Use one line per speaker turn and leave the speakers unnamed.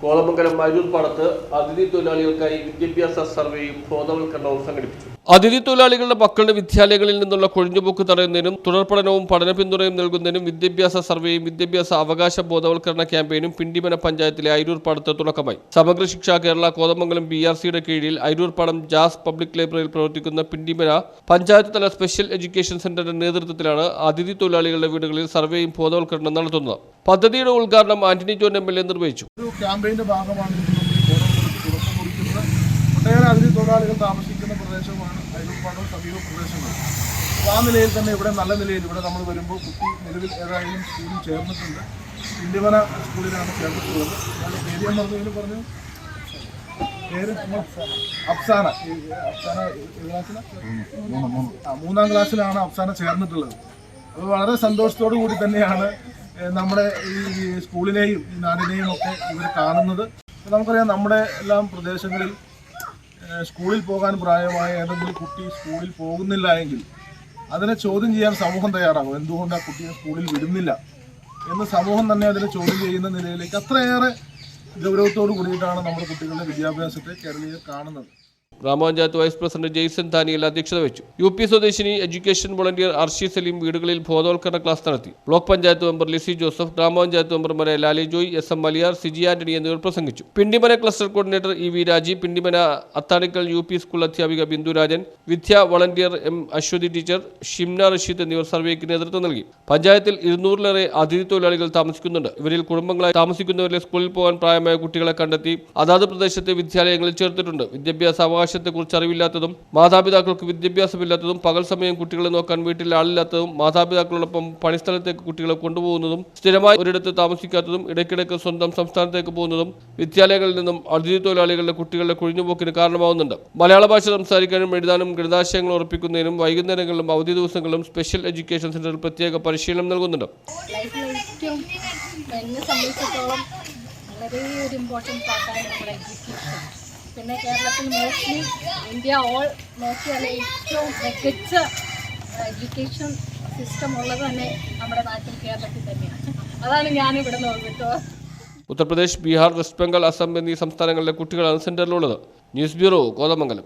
കോതമംഗലം മരൂർ പാടത്ത് അതിഥി തൊഴിലാളികൾക്കായി വിദ്യാഭ്യാസ സർവേയും ബോധവൽക്കരണവും സംഘടിപ്പിച്ചു. അതിഥി തൊഴിലാളികളുടെ മക്കളുടെ വിദ്യാലയങ്ങളിൽ നിന്നുള്ള കൊഴിഞ്ഞുപോക്ക് തടയുന്നതിനും തുടർ പഠനവും പഠന പിന്തുണയും നൽകുന്നതിനും വിദ്യാഭ്യാസ സർവേയും വിദ്യാഭ്യാസ അവകാശ ബോധവൽക്കരണ ക്യാമ്പയിനും പിണ്ടിമന പഞ്ചായത്തിലെ അരൂർ പാടത്ത് തുടക്കമായി. സമഗ്ര ശിക്ഷ കേരള കോതമംഗലം ബി ആർ സിയുടെ കീഴിൽ അരൂർ പാടം ജാസ് പബ്ലിക് ലൈബ്രറിയിൽ പ്രവർത്തിക്കുന്ന പിണ്ടിമന പഞ്ചായത്ത് തല സ്പെഷ്യൽ എഡ്യൂക്കേഷൻ സെന്ററിന്റെ നേതൃത്വത്തിലാണ് അതിഥി തൊഴിലാളികളുടെ വീടുകളിൽ സർവേയും ബോധവൽക്കരണം നടത്തുന്നത്. പദ്ധതിയുടെ ഉദ്ഘാടനം Antony John M L A നിർവഹിച്ചു.
ഒട്ടേറെ അതിഥി തൊഴിലാളികൾ താമസിക്കുന്ന പ്രദേശമാണ്. അയൽപ്പാടും സമീപ പ്രദേശങ്ങൾ അപ്പോൾ ആ നിലയിൽ തന്നെ ഇവിടെ നല്ല നിലയിൽ ഇവിടെ നമ്മൾ വരുമ്പോൾ കുട്ടി നിലവിൽ ഏതായാലും സ്കൂളിൽ ചേർന്നിട്ടുണ്ട്. ഇന്ത്യവന സ്കൂളിലാണ് ചേർന്നിട്ടുള്ളത്. ഞാൻ പേര് ഞാൻ പറഞ്ഞു പറഞ്ഞു? പേര് അഫ്സാന. അഫ്സാന ക്ലാസ്സിലാണ് മൂന്നാം ക്ലാസ്സിലാണ് അഫ്സാന ചേർന്നിട്ടുള്ളത്. അപ്പോൾ വളരെ സന്തോഷത്തോടു കൂടി തന്നെയാണ് നമ്മുടെ ഈ സ്കൂളിനെയും നാടിനെയും ഒക്കെ ഇവർ കാണുന്നത്. നമുക്കറിയാം നമ്മുടെ എല്ലാം പ്രദേശങ്ങളിൽ സ്കൂളിൽ പോകാൻ പ്രായമായ ഏതെങ്കിലും കുട്ടി സ്കൂളിൽ പോകുന്നില്ല എങ്കിൽ അതിനെ ചോദ്യം ചെയ്യാൻ സമൂഹം തയ്യാറാകും. എന്തുകൊണ്ട് ആ കുട്ടിയെ സ്കൂളിൽ വിടുന്നില്ല? എന്ന് സമൂഹം തന്നെ അതിനെ ചോദ്യം ചെയ്യുന്ന നിലയിലേക്ക് അത്രയേറെ ഗൗരവത്തോടു കൂടിയിട്ടാണ് നമ്മുടെ കുട്ടികളുടെ വിദ്യാഭ്യാസത്തെ കേരളീയർ കാണുന്നത്.
ഗ്രാമപഞ്ചായത്ത് വൈസ് പ്രസിഡന്റ് ജെയ്സൺ താനിയിൽ അധ്യക്ഷത വെച്ചു യു പി സ്വദേശിനി എഡ്യൂക്കേഷൻ വോളണ്ടിയർ അർഷി സലീം വീടുകളിൽ ബോധവൽക്കരണ ക്ലാസ് നടത്തി. ബ്ലോക്ക് പഞ്ചായത്ത് മെമ്പർ ലിസി ജോസഫ് ഗ്രാമപഞ്ചായത്ത് മെമ്പർമാരെ ലാലി ജോയ് എസ് എം മലിയാർ സിജി ആന്റണി എന്നിവർ പ്രസംഗിച്ചു. Pindimana cluster coordinator E V Raji Pindimana Athanikkal U P school അധ്യാപിക ബിന്ദുരാജൻ വിദ്യാ volunteer M Aswathy teacher Shimna Rasheed എന്നിവർ സർവേക്ക് നേതൃത്വം നൽകി. പഞ്ചായത്തിൽ ഇരുന്നൂറിലേറെ അതിഥി തൊഴിലാളികൾ താമസിക്കുന്നുണ്ട്. ഇവരിൽ കുടുംബങ്ങളായി താമസിക്കുന്നവരിലെ സ്കൂളിൽ പോകാൻ പ്രായമായ കുട്ടികളെ കണ്ടെത്തി അതാത് പ്രദേശത്തെ വിദ്യാലയങ്ങളിൽ ചേർത്തിട്ടുണ്ട്. വിദ്യാഭ്യാസ അവകാശത്തെക്കുറിച്ച് അറിവില്ലാത്തതും മാതാപിതാക്കൾക്ക് വിദ്യാഭ്യാസമില്ലാത്തതും പകൽ സമയം കുട്ടികളെ നോക്കാൻ വീട്ടിൽ ആളില്ലാത്തതും മാതാപിതാക്കളോടൊപ്പം പണിസ്ഥലത്തേക്ക് കുട്ടികളെ കൊണ്ടുപോകുന്നതും സ്ഥിരമായി ഒരിടത്ത് താമസിക്കാത്തതും ഇടയ്ക്കിടയ്ക്ക് സ്വന്തം സംസ്ഥാനത്തേക്ക് പോകുന്നതും വിദ്യാലയങ്ങളിൽ നിന്നും അതിഥി തൊഴിലാളികളുടെ കുട്ടികളുടെ കൊഴിഞ്ഞുപോക്കിന് കാരണമാവുന്നുണ്ട്. മലയാള ഭാഷ സംസാരിക്കാനും എഴുതാനും ഗണിതാശയങ്ങൾ ഉറപ്പിക്കുന്നതിനും വൈകുന്നേരങ്ങളിലും അവധി ദിവസങ്ങളിലും സ്പെഷ്യൽ എഡ്യൂക്കേഷൻ സെന്ററിൽ പ്രത്യേക പരിശീലനം നൽകുന്നുണ്ട്.
എന്നെ സംബന്ധിച്ചിടത്തോളം വളരെ ഒരു ഇമ്പോർട്ടന്റ് പാർട്ടാണ് നമ്മുടെ എഡ്യൂക്കേഷൻ. പിന്നെ കേരളത്തിൽ മോസ്റ്റ്ലി ഇന്ത്യ ഓൾ നോക്കിയാൽ ഏറ്റവും മികച്ച എഡ്യൂക്കേഷൻ സിസ്റ്റം ഉള്ളത് തന്നെ നമ്മുടെ നാട്ടിൽ കേരളത്തിൽ തന്നെയാണ്. അതാണ് ഞാനിവിടെ നോക്കിട്ടോ
ഉത്തർപ്രദേശ് ബീഹാർ വെസ്റ്റ് ബംഗാൾ അസം എന്നീ സംസ്ഥാനങ്ങളിലെ കുട്ടികളാണ് സെന്ററിലുള്ളത്. News bureau Kothamangalam.